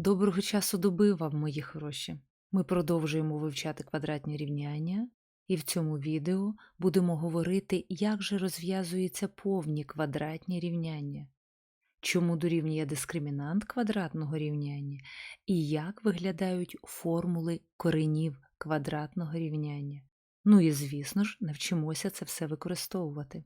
Доброго часу доби вам, мої хороші! Ми продовжуємо вивчати квадратні рівняння, і в цьому відео будемо говорити, як же розв'язуються повні квадратні рівняння, чому дорівнює дискримінант квадратного рівняння і як виглядають формули коренів квадратного рівняння. Ну і, звісно ж, навчимося це все використовувати.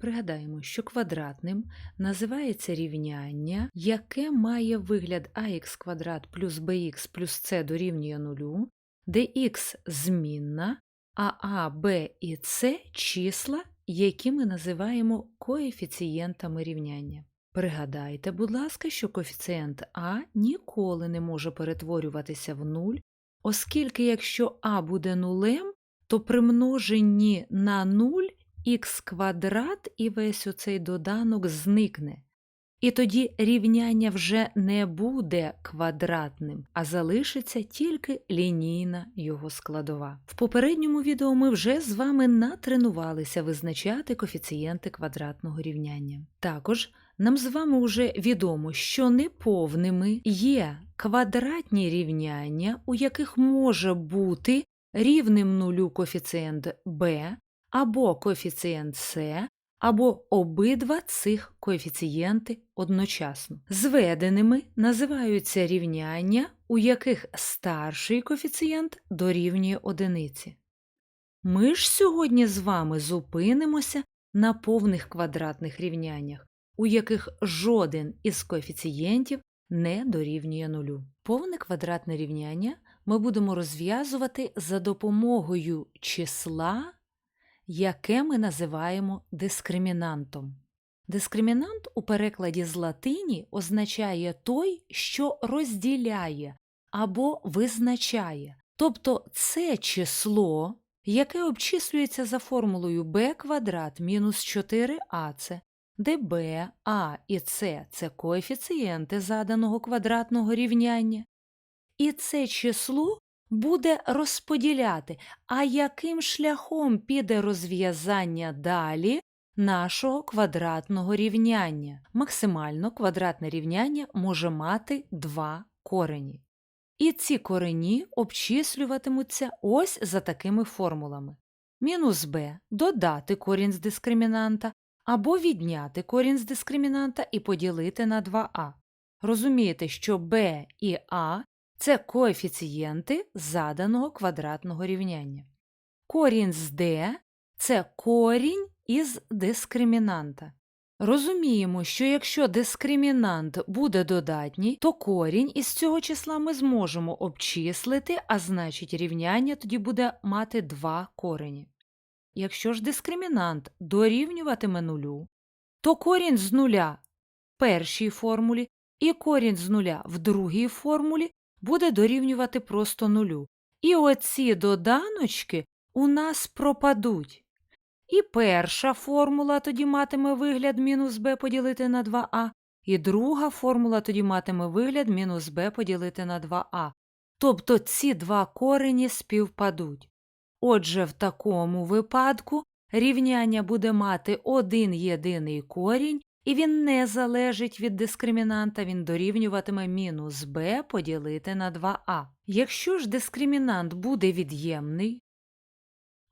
Пригадаємо, що квадратним називається рівняння, яке має вигляд ax квадрат плюс bx плюс c дорівнює нулю, де x змінна, а а, b і c числа, які ми називаємо коефіцієнтами рівняння. Пригадайте, будь ласка, що коефіцієнт а ніколи не може перетворюватися в нуль, оскільки якщо а буде нулем, то при множенні на нуль х квадрат і весь оцей доданок зникне. І тоді рівняння вже не буде квадратним, а залишиться тільки лінійна його складова. В попередньому відео ми вже з вами натренувалися визначати коефіцієнти квадратного рівняння. Також нам з вами вже відомо, що неповними є квадратні рівняння, у яких може бути рівним нулю коефіцієнт b, або коефіцієнт С, або обидва цих коефіцієнти одночасно. Зведеними називаються рівняння, у яких старший коефіцієнт дорівнює одиниці. Ми ж сьогодні з вами зупинимося на повних квадратних рівняннях, у яких жоден із коефіцієнтів не дорівнює нулю. Повне квадратне рівняння ми будемо розв'язувати за допомогою числа яке ми називаємо дискримінантом. Дискримінант у перекладі з латині означає той, що розділяє або визначає, тобто це число, яке обчислюється за формулою b квадрат мінус 4ac, де b, a і c – це коефіцієнти заданого квадратного рівняння, і це число буде розподіляти, а яким шляхом піде розв'язання далі нашого квадратного рівняння. Максимально квадратне рівняння може мати два корені. І ці корені обчислюватимуться ось за такими формулами. Мінус b додати корінь з дискримінанта або відняти корінь з дискримінанта і поділити на 2а. Розумієте, що b і a це коефіцієнти заданого квадратного рівняння. Корінь з d це корінь із дискримінанта. Розуміємо, що якщо дискримінант буде додатній, то корінь із цього числа ми зможемо обчислити, а значить рівняння тоді буде мати два корені. Якщо ж дискримінант дорівнюватиме нулю, то корінь з нуля в першій формулі і корінь з нуля в другій формулі буде дорівнювати просто нулю. І оці доданочки у нас пропадуть. І перша формула тоді матиме вигляд мінус b поділити на 2а, і друга формула тоді матиме вигляд мінус b поділити на 2а. Тобто ці два корені співпадуть. Отже, в такому випадку рівняння буде мати один єдиний корінь, і він не залежить від дискримінанта, він дорівнюватиме мінус b поділити на 2а. Якщо ж дискримінант буде від'ємний,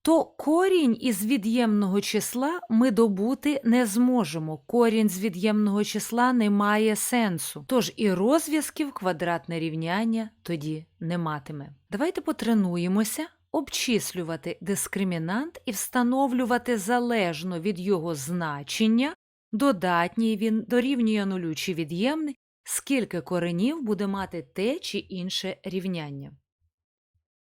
то корінь із від'ємного числа ми добути не зможемо. Корінь з від'ємного числа не має сенсу, тож і розв'язків квадратне рівняння тоді не матиме. Давайте потренуємося обчислювати дискримінант і встановлювати залежно від його значення додатній він дорівнює нулю чи від'ємний, скільки коренів буде мати те чи інше рівняння.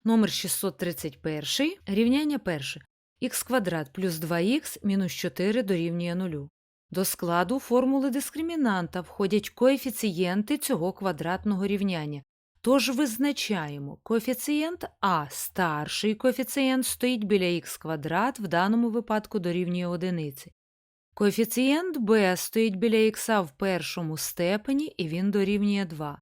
Номер 631 рівняння перше х квадрат плюс 2х мінус 4 дорівнює нулю. До складу формули дискримінанта входять коефіцієнти цього квадратного рівняння. Тож визначаємо коефіцієнт А старший коефіцієнт стоїть біля х квадрат, в даному випадку дорівнює одиниці. Коефіцієнт b стоїть біля х в першому степені і він дорівнює 2.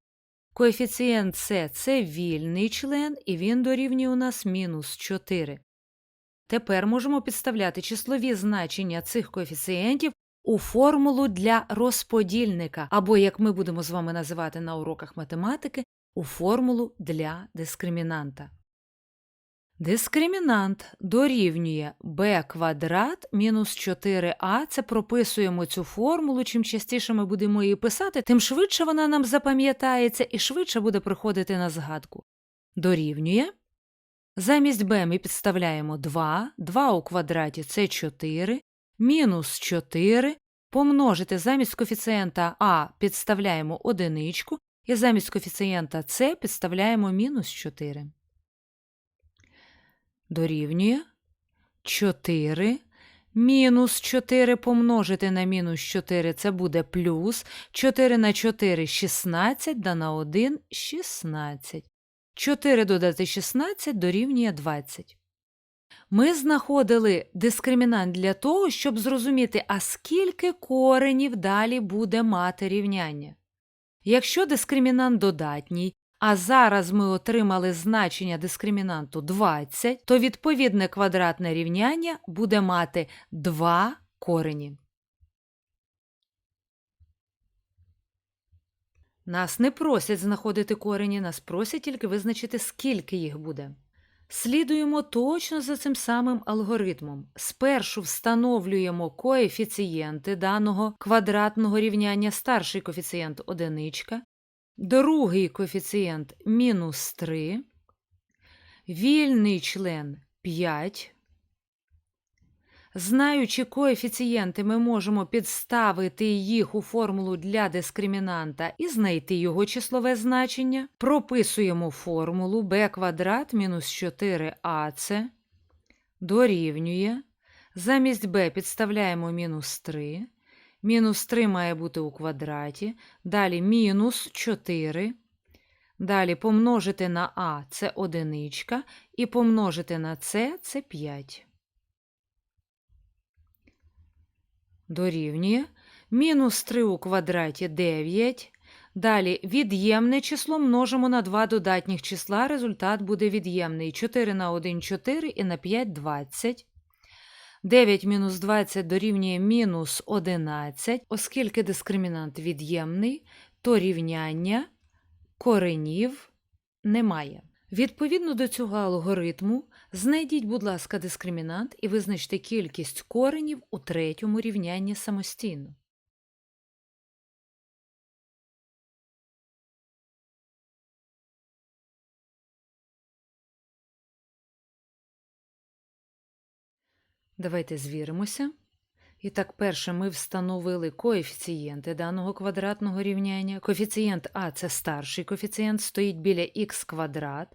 Коефіцієнт С це вільний член, і він дорівнює у нас мінус 4. Тепер можемо підставляти числові значення цих коефіцієнтів у формулу для розподільника, або, як ми будемо з вами називати на уроках математики, у формулу для дискримінанта. Дискримінант дорівнює b квадрат мінус 4а. Це прописуємо цю формулу. Чим частіше ми будемо її писати, тим швидше вона нам запам'ятається і швидше буде приходити на згадку. Дорівнює. Замість b ми підставляємо 2, 2 у квадраті це 4, мінус 4, помножити замість коефіцієнта а підставляємо одиничку, і замість коефіцієнта С підставляємо мінус 4. Дорівнює 4. Мінус 4 помножити на мінус 4 це буде плюс. 4 на 4 – 16, да на 1 – 16. 4 додати 16 дорівнює 20. Ми знаходили дискримінант для того, щоб зрозуміти, а скільки коренів далі буде мати рівняння. Якщо дискримінант додатній, а зараз ми отримали значення дискримінанту 20, то відповідне квадратне рівняння буде мати 2 корені. Нас не просять знаходити корені, нас просять тільки визначити, скільки їх буде. Слідуємо точно за цим самим алгоритмом. Спершу встановлюємо коефіцієнти даного квадратного рівняння старший коефіцієнт одиничка, другий коефіцієнт мінус 3, вільний член 5. Знаючи коефіцієнти, ми можемо підставити їх у формулу для дискримінанта і знайти його числове значення. Прописуємо формулу b квадрат мінус 4ac дорівнює. Замість b підставляємо мінус 3. Мінус 3 має бути у квадраті. Далі мінус 4. Далі помножити на а це одиничка, і помножити на c це 5. Дорівнює. Мінус 3 у квадраті 9. Далі від'ємне число множимо на два додатніх числа. Результат буде від'ємний. 4 на 1 – 4 і на 5 – 20. 9 мінус 20 дорівнює мінус 11. Оскільки дискримінант від'ємний, то рівняння коренів немає. Відповідно до цього алгоритму, знайдіть, будь ласка, дискримінант і визначте кількість коренів у третьому рівнянні самостійно. Давайте звіримося. І так, перше, ми встановили коефіцієнти даного квадратного рівняння. Коефіцієнт А це старший коефіцієнт, стоїть біля х квадрат.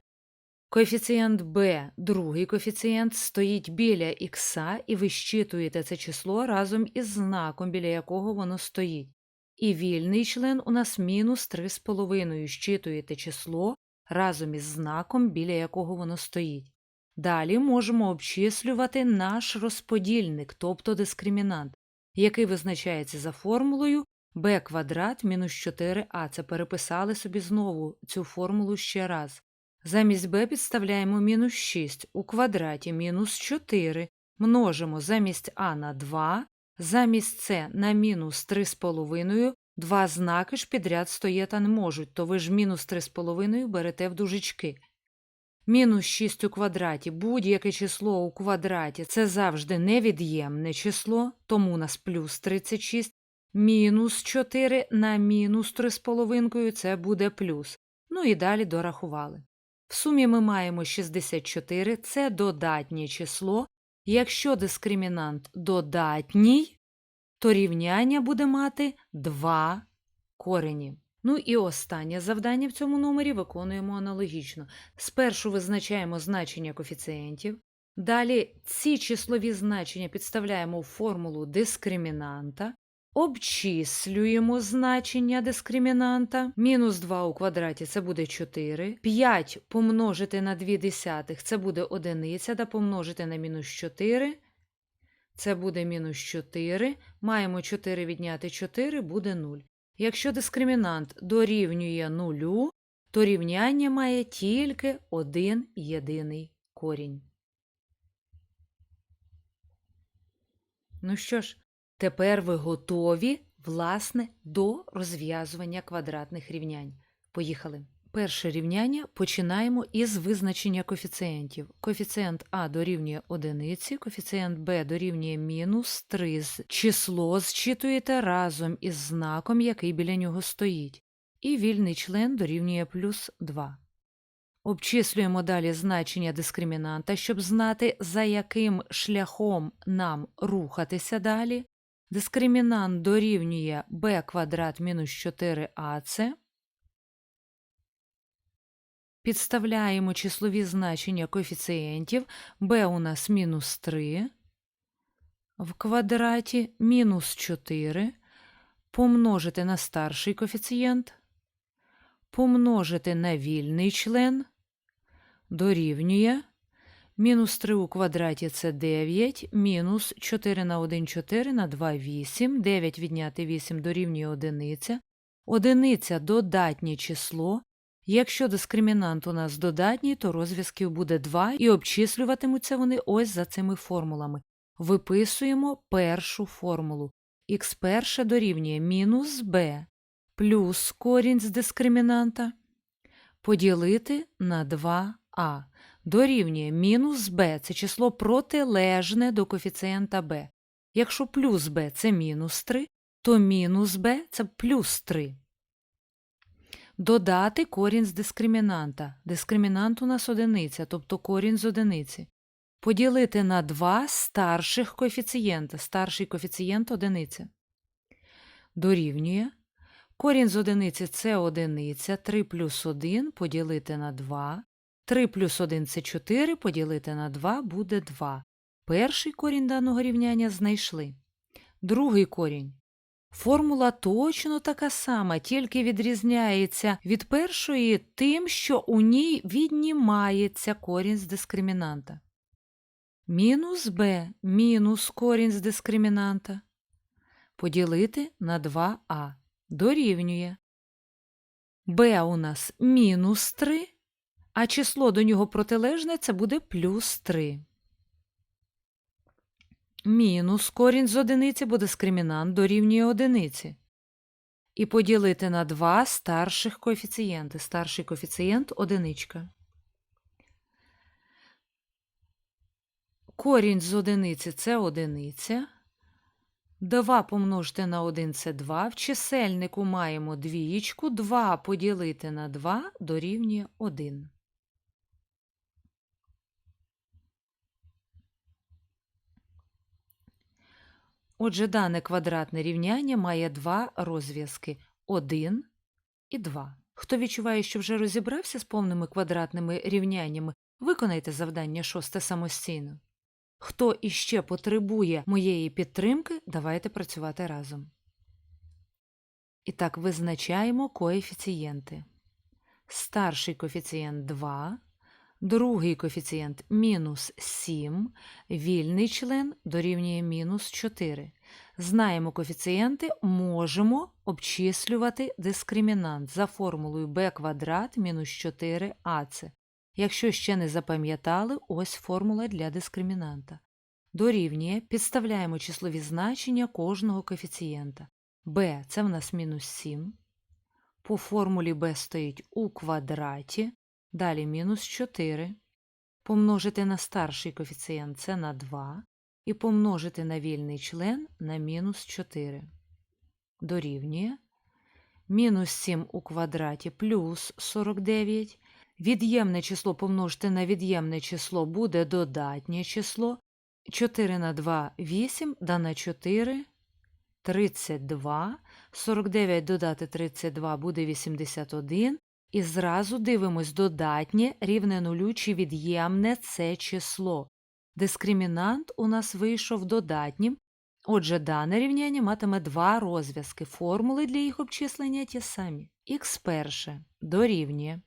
Коефіцієнт b, другий коефіцієнт, стоїть біля х, і ви щитуєте це число разом із знаком, біля якого воно стоїть. І вільний член у нас мінус 3,5. Щитуєте число разом із знаком, біля якого воно стоїть. Далі можемо обчислювати наш розподільник, тобто дискримінант, який визначається за формулою b квадрат мінус 4а. Це переписали собі знову цю формулу ще раз. Замість b підставляємо мінус 6 у квадраті мінус 4, множимо замість а на 2, замість c на мінус 3,5, два знаки ж підряд стояти не можуть, то ви ж мінус 3,5 берете в дужечки. Мінус 6 у квадраті, будь-яке число у квадраті це завжди невід'ємне число, тому у нас плюс 36, мінус 4 на мінус 3,5 це буде плюс. Ну і далі дорахували. В сумі ми маємо 64, це додатнє число. Якщо дискримінант додатній, то рівняння буде мати 2 корені. Ну і останнє завдання в цьому номері виконуємо аналогічно. Спершу визначаємо значення коефіцієнтів, далі ці числові значення підставляємо в формулу дискримінанта, обчислюємо значення дискримінанта. Мінус 2 у квадраті це буде 4, 5 помножити на 2 десятих це буде 1, да помножити на мінус 4 це буде мінус 4, маємо 4 відняти 4, буде 0. Якщо дискримінант дорівнює нулю, то рівняння має тільки один єдиний корінь. Ну що ж, тепер ви готові, власне, до розв'язування квадратних рівнянь. Поїхали. Перше рівняння починаємо із визначення коефіцієнтів. Коефіцієнт А дорівнює одиниці, коефіцієнт Б дорівнює мінус 3. Число зчитуєте разом із знаком, який біля нього стоїть. І вільний член дорівнює плюс 2. Обчислюємо далі значення дискримінанта, щоб знати, за яким шляхом нам рухатися далі. Дискримінант дорівнює b квадрат мінус 4ac. Підставляємо числові значення коефіцієнтів. b у нас мінус 3 в квадраті мінус 4 помножити на старший коефіцієнт, помножити на вільний член дорівнює мінус 3 у квадраті це 9, мінус 4 на 1 – 4, на 2 – 8, 9 відняти 8 дорівнює одиниця. Одиниця – додатнє число. Якщо дискримінант у нас додатній, то розв'язків буде 2 і обчислюватимуться вони ось за цими формулами. Виписуємо першу формулу. х перше дорівнює мінус b плюс корінь з дискримінанта поділити на 2а. Дорівнює мінус b – це число протилежне до коефіцієнта b. Якщо плюс b – це мінус 3, то мінус b – це плюс 3. Додати корінь з дискримінанта. Дискримінант у нас одиниця, тобто корінь з одиниці. Поділити на два старших коефіцієнта. Старший коефіцієнт одиниця. Дорівнює. Корінь з одиниці це одиниця. 3 плюс 1 поділити на 2. 3 плюс 1 це 4, поділити на 2 буде 2. Перший корінь даного рівняння знайшли. Другий корінь. Формула точно така сама, тільки відрізняється від першої тим, що у ній віднімається корінь з дискримінанта. Мінус b мінус корінь з дискримінанта поділити на 2а дорівнює. b у нас мінус 3, а число до нього протилежне це буде плюс 3. Мінус корінь з одиниці, бо дискримінант дорівнює одиниці. І поділити на два старших коефіцієнти. Старший коефіцієнт – одиничка. Корінь з одиниці – це одиниця. 2 помножити на 1 – це 2. В чисельнику маємо двієчку. 2 поділити на 2 дорівнює 1. Отже, дане квадратне рівняння має два розв'язки 1 і 2. Хто відчуває, що вже розібрався з повними квадратними рівняннями, виконайте завдання шосте самостійно. Хто іще потребує моєї підтримки, давайте працювати разом. І так, визначаємо коефіцієнти. Старший коефіцієнт 2, другий коефіцієнт мінус 7, вільний член дорівнює мінус 4. Знаємо коефіцієнти, можемо обчислювати дискримінант за формулою b квадрат мінус 4ac. Якщо ще не запам'ятали, ось формула для дискримінанта. Дорівнює, підставляємо числові значення кожного коефіцієнта. b – це в нас мінус 7. По формулі b стоїть у квадраті. Далі мінус 4. Помножити на старший коефіцієнт це на 2. І помножити на вільний член на мінус 4. Дорівнює. Мінус 7 у квадраті плюс 49. Від'ємне число помножити на від'ємне число буде додатнє число. 4 на 2 – 8, да на 4 – 32. 49 додати 32 буде 81. І зразу дивимось додатнє рівне нулю чи від'ємне це число. Дискримінант у нас вийшов додатнім. Отже, дане рівняння матиме два розв'язки. Формули для їх обчислення ті самі. х перше дорівнює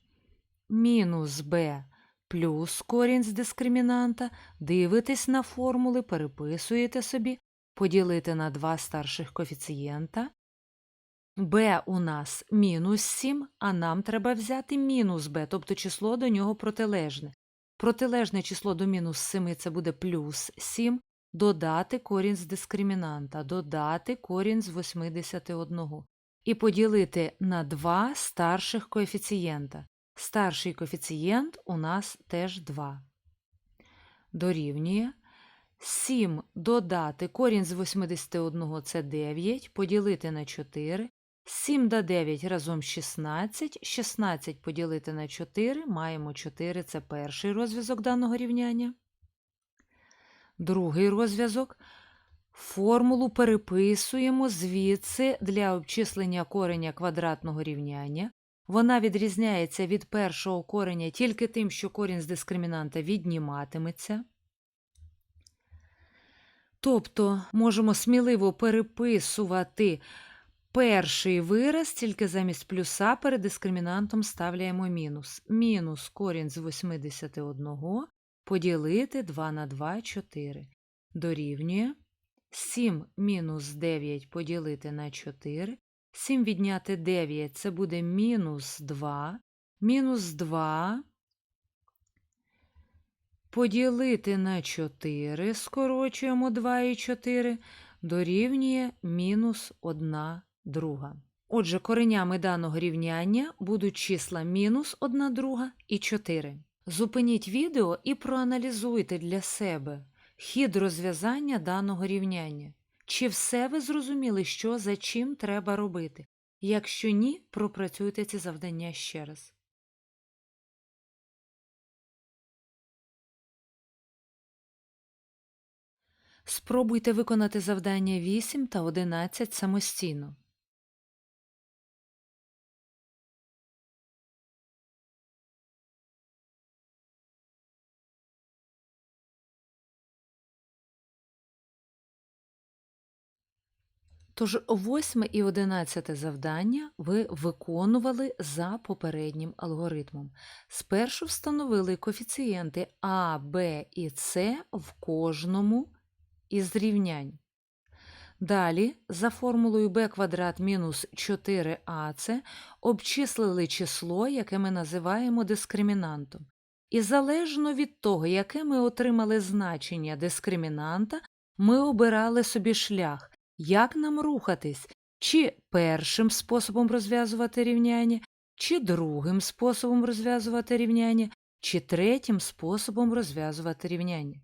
мінус b плюс корінь з дискримінанта, дивитесь на формули, переписуєте собі, поділити на два старших коефіцієнта. B у нас мінус 7, а нам треба взяти мінус b, тобто число до нього протилежне. Протилежне число до мінус 7 це буде плюс 7, додати корінь з дискримінанта, додати корінь з 81 і поділити на два старших коефіцієнта. Старший коефіцієнт у нас теж 2. Дорівнює 7 додати корінь з 81 це 9, поділити на 4. 7 до 9 разом 16. 16 поділити на 4 маємо 4 це перший розв'язок даного рівняння. Другий розв'язок. Формулу переписуємо звідси для обчислення кореня квадратного рівняння. Вона відрізняється від першого кореня тільки тим, що корінь з дискримінанта відніматиметься. Тобто можемо сміливо переписувати перший вираз, тільки замість плюса перед дискримінантом ставляємо мінус. Мінус корінь з 81 поділити 2 на 2 – 4. Дорівнює 7 мінус 9 поділити на 4. 7 відняти 9 – це буде мінус 2. Мінус 2 поділити на 4, скорочуємо 2 і 4, дорівнює мінус 1 друга. Отже, коренями даного рівняння будуть числа мінус 1 друга і 4. Зупиніть відео і проаналізуйте для себе хід розв'язання даного рівняння. Чи все ви зрозуміли, що за чим треба робити? Якщо ні, пропрацюйте ці завдання ще раз. Спробуйте виконати завдання 8 та 11 самостійно. Тож восьме і одинадцяте завдання ви виконували за попереднім алгоритмом. Спершу встановили коефіцієнти А, Б і С в кожному із рівнянь. Далі, за формулою b квадрат мінус 4ac обчислили число, яке ми називаємо дискримінантом. І залежно від того, яке ми отримали значення дискримінанта, ми обирали собі шлях, як нам рухатись, чи першим способом розв'язувати рівняння, чи другим способом розв'язувати рівняння, чи третім способом розв'язувати рівняння.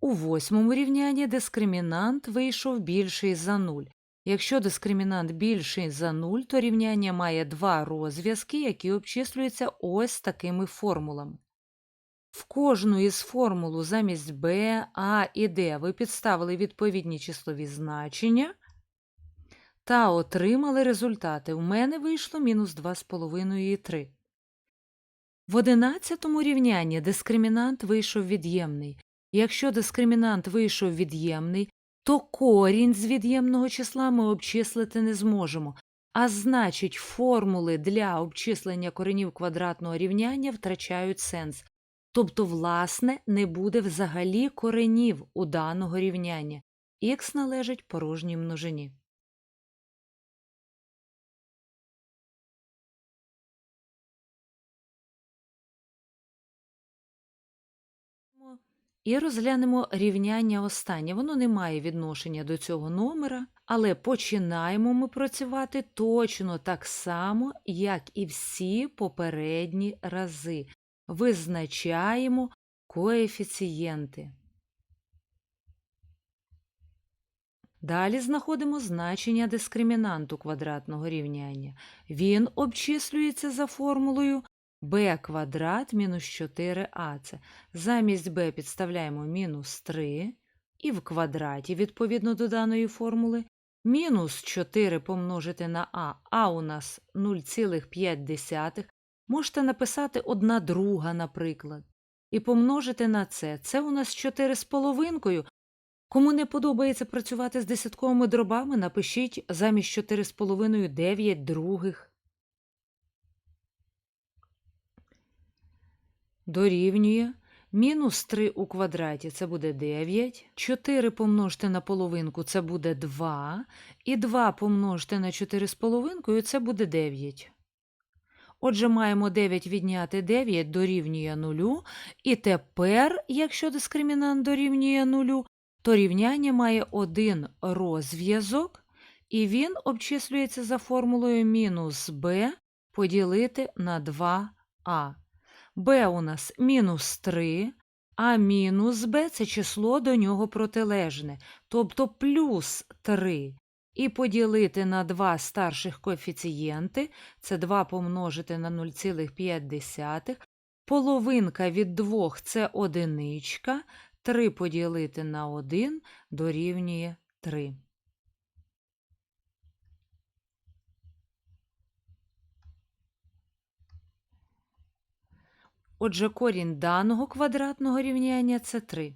У восьмому рівнянні дискримінант вийшов більший за 0. Якщо дискримінант більший за 0, то рівняння має два розв'язки, які обчислюються ось такими формулами. В кожну із формул замість b, a і d ви підставили відповідні числові значення та отримали результати. У мене вийшло мінус 2,5 і 3. В одинадцятому рівнянні дискримінант вийшов від'ємний. Якщо дискримінант вийшов від'ємний, то корінь з від'ємного числа ми обчислити не зможемо, а значить, формули для обчислення коренів квадратного рівняння втрачають сенс. Тобто, власне, не буде взагалі коренів у даного рівняння. Х належить порожній множині. І розглянемо рівняння останнє. Воно не має відношення до цього номера, але починаємо ми працювати точно так само, як і всі попередні рази. Визначаємо коефіцієнти. Далі знаходимо значення дискримінанту квадратного рівняння. Він обчислюється за формулою b квадрат мінус 4ac. Замість b підставляємо мінус 3 і в квадраті відповідно до даної формули. Мінус 4 помножити на а, а у нас 0,5. Можете написати 1 друга, наприклад. І помножити на це. Це у нас 4 з половинкою. Кому не подобається працювати з десятковими дробами, напишіть замість 4 з половиною 9 других. Дорівнює Мінус 3 у квадраті це буде 9. 4 помножте на половинку це буде 2. І 2 помножте на 4 з половинкою це буде 9. Отже, маємо 9 відняти 9 дорівнює 0. І тепер, якщо дискримінант дорівнює 0, то рівняння має один розв'язок, і він обчислюється за формулою мінус b поділити на 2а. b у нас мінус 3, а мінус b – це число до нього протилежне, тобто плюс 3. І поділити на два старших коефіцієнти – це 2 помножити на 0,5. Половинка від 2 – це одиничка, 3 поділити на 1 дорівнює 3. Отже, корінь даного квадратного рівняння – це 3.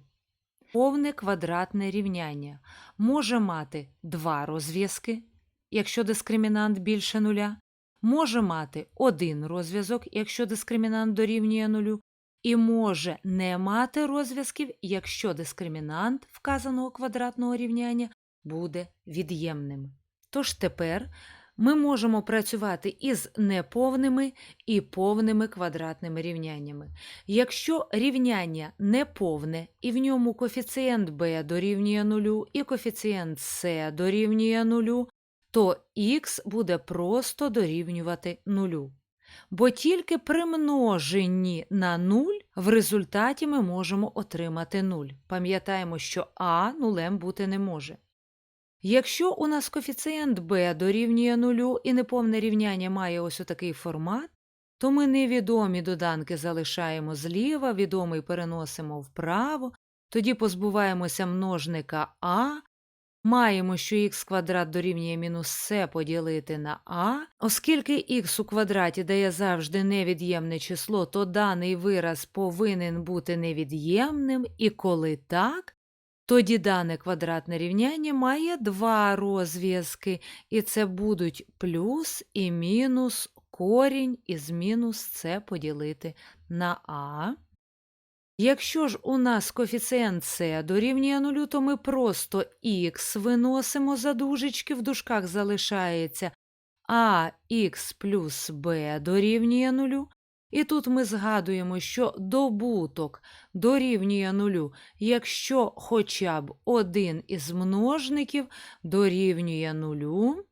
Повне квадратне рівняння. Може мати два розв'язки, якщо дискримінант більше нуля, може мати один розв'язок, якщо дискримінант дорівнює нулю, і може не мати розв'язків, якщо дискримінант вказаного квадратного рівняння буде від'ємним. Тож тепер ми можемо працювати із неповними і повними квадратними рівняннями. Якщо рівняння неповне і в ньому коефіцієнт b дорівнює нулю і коефіцієнт c дорівнює нулю, то х буде просто дорівнювати нулю. Бо тільки при множенні на 0 в результаті ми можемо отримати 0. Пам'ятаємо, що а нулем бути не може. Якщо у нас коефіцієнт b дорівнює нулю і неповне рівняння має ось отакий формат, то ми невідомі доданки залишаємо зліва, відомий переносимо вправо, тоді позбуваємося множника а, маємо, що х квадрат дорівнює мінус c поділити на а. Оскільки х у квадраті дає завжди невід'ємне число, то даний вираз повинен бути невід'ємним, і коли так, тоді дане квадратне рівняння має два розв'язки, і це будуть плюс і мінус корінь із мінус це поділити на а. Якщо ж у нас коефіцієнт c дорівнює нулю, то ми просто х виносимо за дужечки, в дужках залишається ax плюс b дорівнює нулю. І тут ми згадуємо, що добуток дорівнює нулю, якщо хоча б один із множників дорівнює нулю.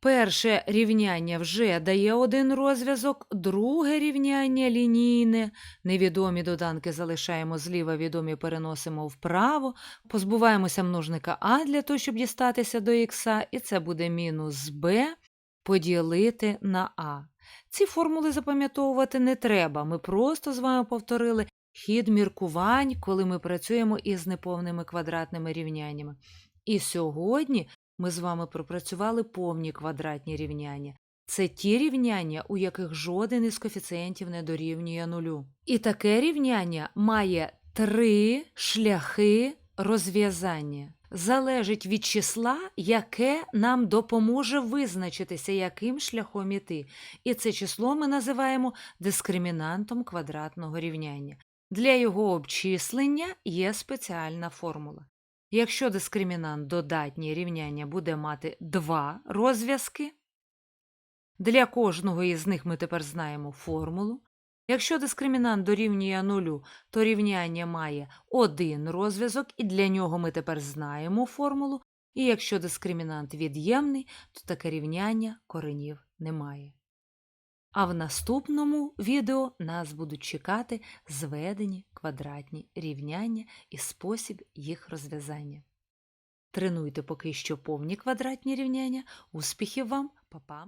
Перше рівняння вже дає один розв'язок, друге рівняння лінійне. Невідомі доданки залишаємо зліва, відомі переносимо вправо, позбуваємося множника а для того, щоб дістатися до х, і це буде мінус b поділити на а. Ці формули запам'ятовувати не треба. Ми просто з вами повторили хід міркувань, коли ми працюємо із неповними квадратними рівняннями. І сьогодні ми з вами пропрацювали повні квадратні рівняння. Це ті рівняння, у яких жоден із коефіцієнтів не дорівнює нулю. І таке рівняння має три шляхи розв'язання. Залежить від числа, яке нам допоможе визначитися, яким шляхом іти. І це число ми називаємо дискримінантом квадратного рівняння. Для його обчислення є спеціальна формула. Якщо дискримінант додатнє рівняння буде мати два розв'язки, для кожного із них ми тепер знаємо формулу. Якщо дискримінант дорівнює нулю, то рівняння має один розв'язок, і для нього ми тепер знаємо формулу. І якщо дискримінант від'ємний, то таке рівняння коренів немає. А в наступному відео нас будуть чекати зведені квадратні рівняння і спосіб їх розв'язання. Тренуйте поки що повні квадратні рівняння. Успіхів вам, Па-па!